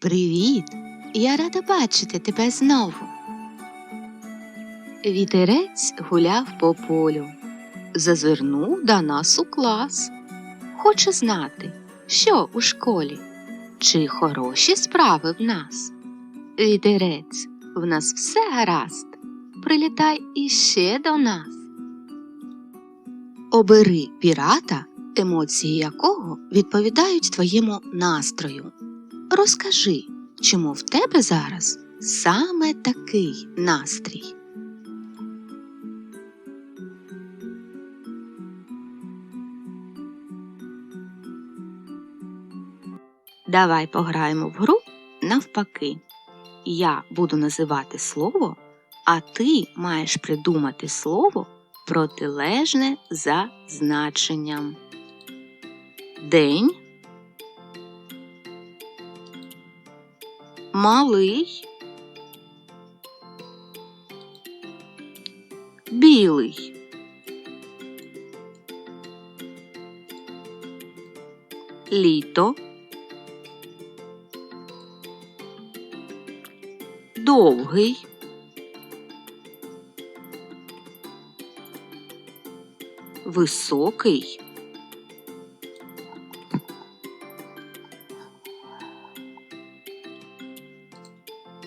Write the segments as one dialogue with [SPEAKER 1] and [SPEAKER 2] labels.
[SPEAKER 1] Привіт! Я рада бачити тебе знову. Вітерець гуляв по полю, зазирнув до нас у клас. Хоче знати, що у школі, чи хороші справи в нас. Вітерець, в нас все гаразд. Прилітай іще до нас. Обери пірата, емоції якого відповідають твоєму настрою. Розкажи, чому в тебе зараз саме такий настрій? Давай пограємо в гру навпаки. Я буду називати слово, а ти маєш придумати слово протилежне за значенням. День малий, білий. Літо. Довгий. Високий.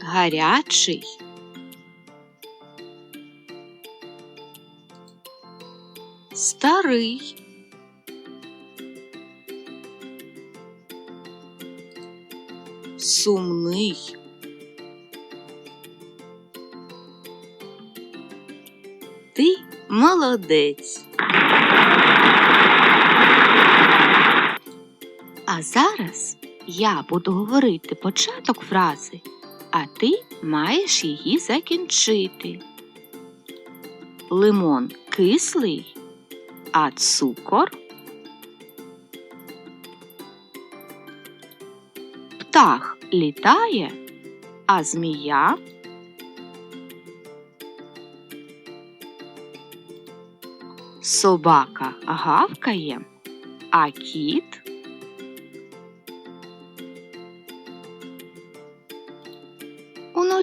[SPEAKER 1] Гарячий. Старий. Сумний. Ти молодець. А зараз я буду говорити початок фрази, а ти маєш її закінчити. Лимон кислий, а цукор. Птах літає, а змія. Собака гавкає, а кіт.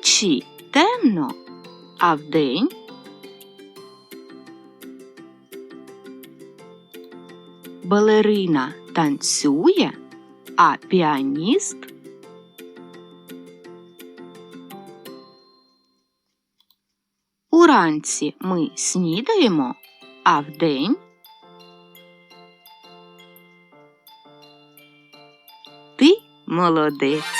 [SPEAKER 1] Уночі темно, а вдень балерина танцює, а піаніст Уранці ми снідаємо, а вдень ти молодець.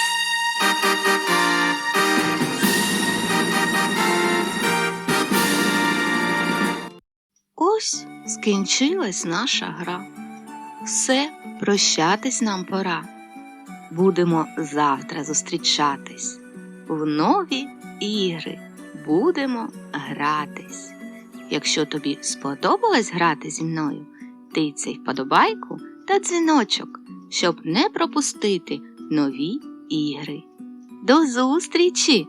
[SPEAKER 1] Ось скінчилась наша гра. Все, прощатись нам пора. Будемо завтра зустрічатись. В нові ігри будемо гратись. Якщо тобі сподобалось грати зі мною, тицяй вподобайку та дзвіночок, щоб не пропустити нові ігри. До зустрічі!